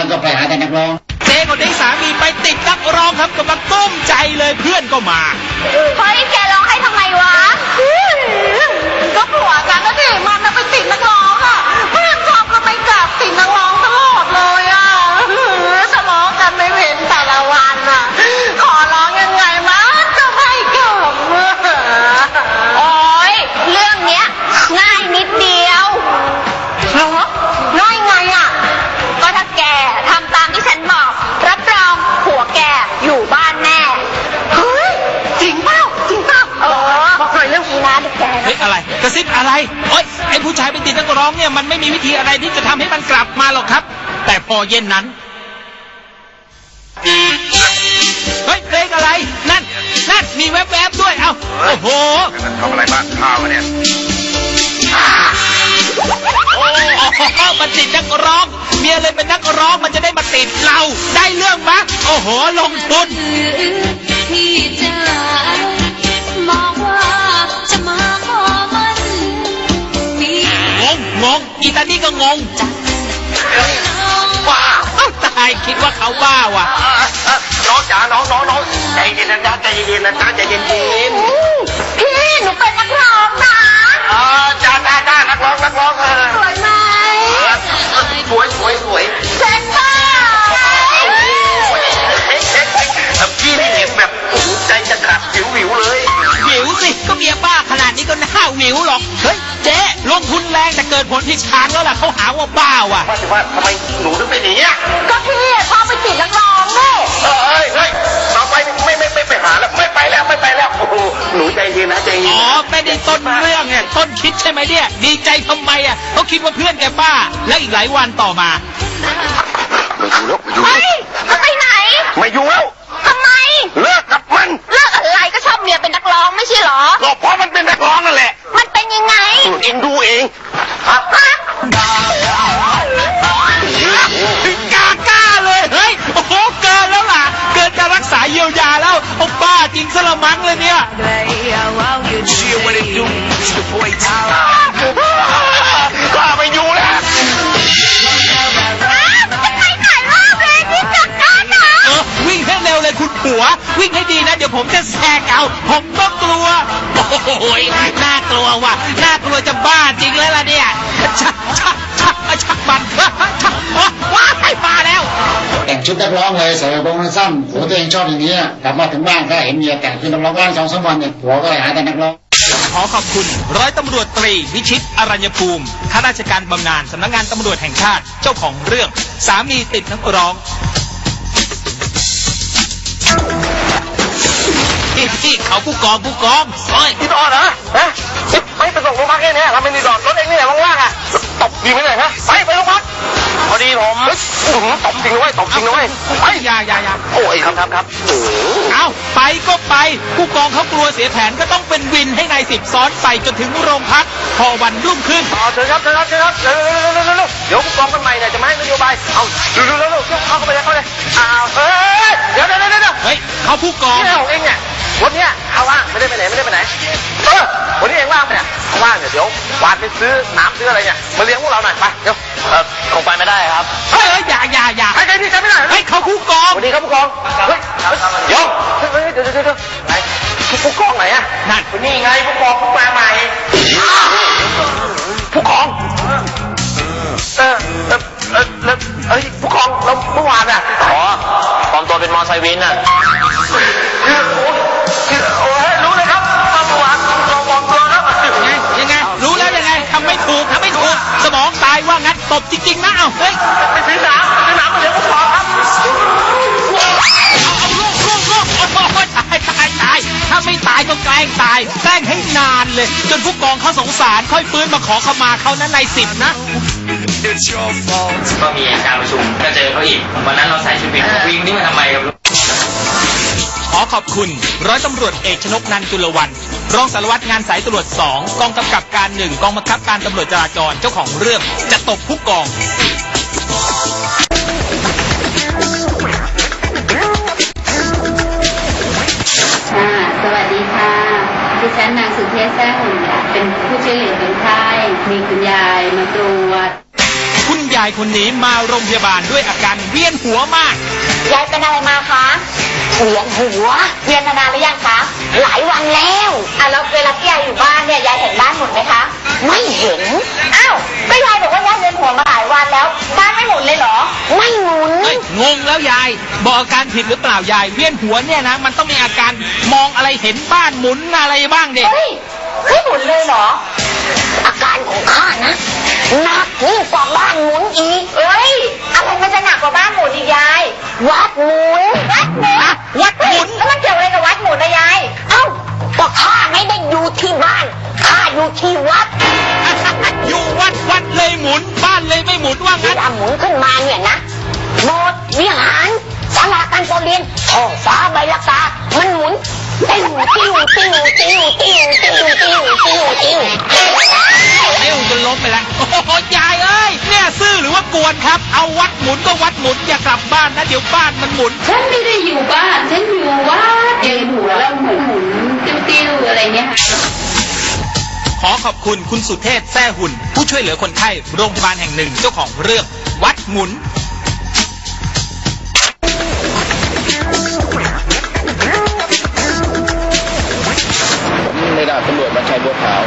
แล้วก็ไปหาแต่นักร้องเจ๊คนนี้สามีไปติดนักร้องครับกำลังตุ้มใจเลยเพื่อนก็มาเฮ้ยแกร้องให้ทำไมวะก็ผัวกันนะดิมันน่ะไปติดนักร้องอะเพื่อนชอบก็ไปกราบติดนักร้อง อะไรโอ๊ยไอ้ผู้ชายไปติดนักร้องเนี่ยมันไม่มีวิธีอะไรที่จะทำให้มันกลับมาหรอกครับ แต่พอเย็นนั้น เฮ้ยเพลงอะไร นั่น นั่นมีแวบๆด้วย เอ้า โอ้โห มันทำอะไรบ้านข้าววะเนี่ยโอ้โหมันติดนักร้อง เมียเลยเป็นนักร้องมันจะได้มาติดเรา ได้เรื่องมะโอ้โห ลงทุน ที่จะ อีตานี่ก็งงว้าวเอ้าตายคิดว่าเขาบ้าว่ะน้องจ๋าน้องน้องน้องใจเย็นนะจ๊ะใจเย็นนะจ๊ะใจเย็นเย็นพี่ หนูเป็นนักร้องนะ ดผลผิดทางแล้วล่ะเขาหาว่าบ้าว่ะว่าแต่ว่าทำไมหนูถึงเป็นอย่างเงี้ยก็พี่ชอบไปติดนักร้องนี่เออเฮ้ยเฮ้ยต่อไปไม่ไม่ไม่ไปหาแล้วไม่ไปแล้วไม่ไปแล้วโอ้โหหนูใจเย็นนะใจเย็นอ๋อไม่ได้ต้นเรื่องเนี่ยต้นคิดใช่ไหมเนี่ย ดีใจทำไมอะเขาคิดว่าเพื่อนแกบ้า แล้วอีกหลายวันต่อมาไม่อยู่แล้วไม่อยู่เฮ้แล้วยจะไปไหน ไม่อยู่แล้ว ยังไงเอง ว วิ่งให้ดีนะ เดี๋ยวผมจะแซงเอา ผมก็กลัว โอ้โหน่ากลัวว่ะน่ากลัวจะบ้าจริงเลยล่ะเนี่ยชักชักชักชักมันชักว้ายมาแล้วแต่งชุดนักร้องเลยใส่กระโปรงสั้นผัวตัวเองชอบอย่างนี้กลับมาถึงบ้านก็เห็นเมียแต่งชุดนักร้องบ้านสองสามวันเนี่ยผัวก็เลยหาแต่นักร้องขอขอบคุณร้อยตำรวจตรีวิชิตอรัญญภูมิข้าราชการบำนาญสำนักงานตำรวจแห่งชาติเจ้าของเรื่อง สามีติดนักร้อง ที่ที่เขาผู้กองผู้กองโอ้ยพี่ดอนเหรอฮะไม่ไปส่งโรงพักเนี่ยเราไม่มีดอนรถเองนี่ยว่างๆอะตบดีไหมเนี่ยฮะไปไปโรงพักพอดีผมตบจริงด้วยตบจริงด้วยไปอย่าอย่าอย่าโอ้ยครับครับครับโอ้เอาไปก็ไป ผู้กองเขากลัวเสียแผนก็ต้องเป็นวินให้นายสิบซ้อนไปจนถึงโรงพัก พอวันรุ่งขึ้นต่อเชิญครับเชิญครับเชิญครับเร็วเร็วเร็วเร็วเดี๋ยวผู้กองกันใหม่เนี่ยจะมาให้นโยบายเอาเร็วเร็วเร็วเข้าเข้าไปเลยเข้าเลยอ้าวเฮ้ยเดี๋ยวเดี๋ยวเดี๋ยวเดี๋ยวเฮ้ยเขาผู้กองนี่ของเองเนี่ย วันเนี้ยเอาว่างไม่ได้ไปไหนไม่ได้ไปไหนเออวันนี้เองว่างไหมเนี่ยว่างเนี่ยเดี๋ยววานไปซื้อน้ำซื้ออะไรเนี่ยมาเลี้ยงพวกเราหน่อยไปเดี๋ยวเออคงไปไม่ได้ครับเฮ้ยเฮ้ยอย่าอย่าอย่าใครใครที่จำไม่ได้เฮ้ยเขาผู้กองสวัสดีครับผู้กองเฮ้ยเดี๋ยวเฮ้ยเฮ้ยเดี๋ยวเดี๋ยวเดี๋ยวไหนผู้กองไหนอะนั่นนี่ไงผู้กองผู้มาใหม่ผู้กองเออเออเออแล้วเอ้ยผู้กองแล้วเมื่อวานอะอ๋อปลอมตัวเป็นมอไซค์วินอะ ตบจริงๆนะเอ้าเฮ้ยไปซื้อน้ำไปซื้อน้ำมาเลี้ยวผู้กอครับเอาลูกลูกลูกโอ้โหตายตายตายถ้าไม่ตายก็แกล้งตายแกล้งให้นานเลย จนผู้กองเขาสงสารค่อยฟื้นมาขอขมาเขานั้นในสิบนะก็มีการประชุมก็เจอเขาอีกวันนั้นเราใส่ชุดวิ่งวิ่งนี่มาทำไมครับ ขอขอบคุณ ร้อยตำรวจเอกชนกนันจุลวันรองสารวัตรงานสายตำรวจ 2 กองกำกับการ 1 กองบังคับการตำรวจจราจรเจ้าของเรื่องจะตบผู้กองค่ะสวัสดีค่ะดิฉันนางสุเทพแท้หุ่นเป็นผู้ช่วยเหลือคนไข้มีคุณยายมาตรวจคุณยายคนนี้มาโรงพยาบาลด้วยอาการเวียนหัวมาก ยายเป็นอะไรมาคะ เวียนหัวเวียนมานานหรือยังคะหลายวันแล้วอะแล้วเวลาที่ยายอยู่บ้านเนี่ยยายเห็นบ้านหมุนไหมคะ ไม่เห็นอ้าวก็ยายบอกว่ายายเวียนหัวมาหลายวันแล้ว บ้านไม่หมุนเลยเหรอ ไม่หมุน เฮ้ยงงแล้วยาย บอกอาการผิดหรือเปล่ายาย เวียนหัวเนี่ยนะ มันต้องมีอาการมองอะไรเห็นบ้านหมุนอะไรบ้างเด็กเฮ้ยไม่หมุนเลยเหรอ อาการของข้านะ หนักยิ่งกว่าบ้านหมุนอีก เอ้ยอะไรมันจะหนักกว่าบ้านหมุนอีกยาย วัดหมุนวัดหมุนวัดหมุนแล้วมันเกี่ยวอะไรกับวัดหมุนนะยาย เอ้าก็ข้าไม่ได้อยู่ที่บ้านข้าอยู่ที่วัด อยู่วัดวัดเลยหมุนบ้านเลยไม่หมุนว่าเวงั้นลาหมุนขึ้นมาเนี่ยนะโบสถ์วิหารศาลาการประเรียนท้องฟ้าใบละกา มันหมุนติ้วติ้วติ้วติ้วติ้วติ้วติ้วติ้วติ้ว หมุนก็วัดหมุนอย่ากลับบ้านนะเดี๋ยวบ้านมันหมุน ฉันไม่ได้อยู่บ้าน ฉันอยู่วัดยืนหัวแล้วหมุนหมุนติ้วๆอะไรเงี้ยค่ะขอขอบคุณคุณสุเทพแท้หุ่น ผู้ช่วยเหลือคนไข้โรงพยาบาลแห่งหนึ่งเจ้าของเรื่อง วัดหมุนผมในดาบตำรวจบรรชัยบัวขาว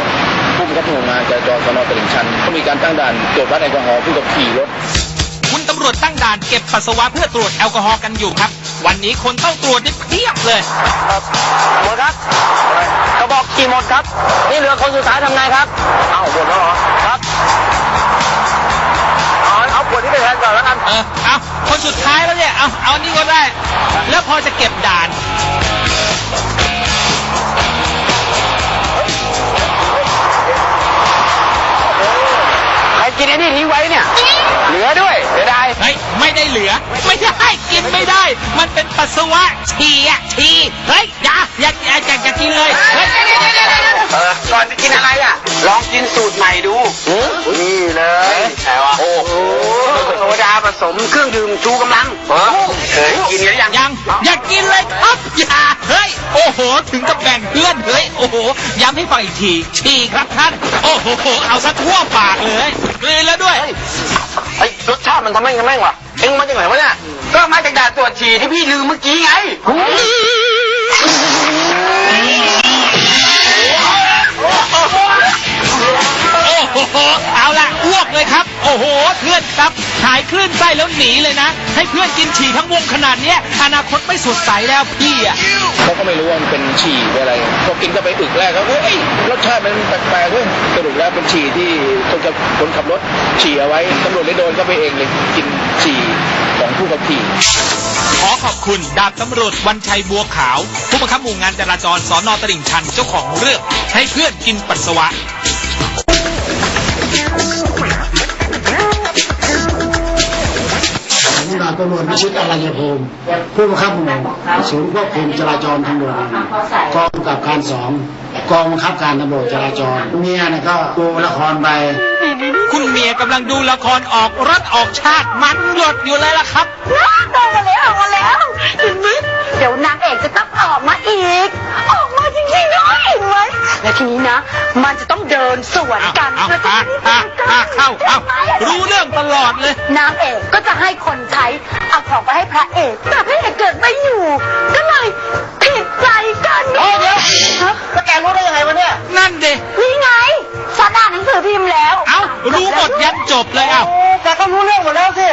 ผู้บังคับหมู่งานจราจรสนตลิ่งชันก็มีการตั้งด่านตรวจวัดแอลกอฮอล์ผู้ขับขี่รถคุณตำ รวจตั้งด่านเก็บปัสสาวะเพื่อตรวจแอลกอฮอล์กันอยู่ครับ วันนี้คนต้องตรวจนี่เพียบเลย หมดครับกระบอกกี่หมดครับ นี่เหลือคนสุดท้ายทำไงครับ เอ้าหมดแล้วเหรอ ครับ เอาเอาขวดนี้ไปแทนก่อนแล้วกัน เออ เอาคนสุดท้ายแล้วเนี่ย เอาเอาอันนี้ก็ได้ แล้วพอจะเก็บด่าน กินไอ้นี่ทิ้งไว้เนี่ย เหลือด้วยเสียดายเฮ้ยไม่ได้เหลือ ไม่ได้กินไม่ได้ มันเป็นปัสสาวะฉี่อะฉี่เฮ้ยอย่าอย่าอย่าอย่าอย่ากินเลยเฮ้ยเออก่อนจะกินอะไรอะ ลองกินสูตรใหม่ดูนี่เลยไหนวะโอ้โหโซดาผสมเครื่องดื่มชูกำลังเคยกินหรือยังยังอย่ากินเลยครับอย่าเฮ้ย โอ้โห ถึงกับแบ่งเพื่อนเฮ้ย โอ้โห ย้ำให้ฟังอีกที ฉี่ครับท่าน โอ้โห เอาซะทั่วปากเลยกลืนแล้วด้วย ไอ้รสชาติมันทำแม่งทำแม่งวะเอ็งมาจากไหนวะเนี่ย ก็มาจากด่านตรวจฉี่ที่พี่ลืมเมื่อกี้ไง โอ้โห เอาละอ้วกเลยครับ โอ้โห เพื่อนครับหายคลื่นไส้แล้วหนีเลยนะ ให้เพื่อนกินฉี่ทั้งวงขนาดเนี้ยอนาคตไม่สดใสแล้วพี่อะเขาก็ไม่รู้ว่ามันเป็นฉี่เป็นอะไรพอกินก็ไปอึกแรกก็เฮ้ยรสชาติมันแปลกๆเว้ยสรุปแล้วเป็นฉี่ที่คนขับคนขับรถฉี่เอาไว้ตำรวจเลยโดนก็ไปเองเลยกินฉี่ของผู้ขับขี่ขอขอบคุณดาบตำรวจวันชัยบัวขาว ผู้บังคับหมู่งานจราจรสอนอตลิ่งชันเจ้าของเรื่องให้เพื่อนกินปัสสาวะาบตำรวจวิชิตอรัญญภูมิผู้บังคับหมู่ศูนย์ควบคุมจราจรทางด่วนกองกำกับการสองกองบังคับการตำรวจจราจรเมียเนี่ยก็ดูละครไปคุณเมียกำลังดูละครออกรถออกชาติมันหยดอยู่เลยล่ะครับออกมาแล้วออกมาแล้วเห็นไหมเดี๋ยวนางเอกจะต้องออกมาอีก ออกมาจริงๆด้วยเห็นไหมแล้วทีนี้นะ มันจะต้องเดินสวนเอากันเอาแล้วทีอะนี้อะอะเข้าเอารู้เรื่องตลอดเลย นางเอกก็จะให้คนใช้เอาของไปให้พระเอกแต่พระเอกเกิดไม่อยู่ ก็เลยผิดใจกันโอ้เดี๋ยวแล้วแกรู้ได้ยังไงวะเนี่ย นั่นเด็นี่ไงฉันอ่านหนังสือพิมพ์แล้ว เอารู้หมดยันจบเลยเอาแกก็รู้เรื่องหมดแล้วสิ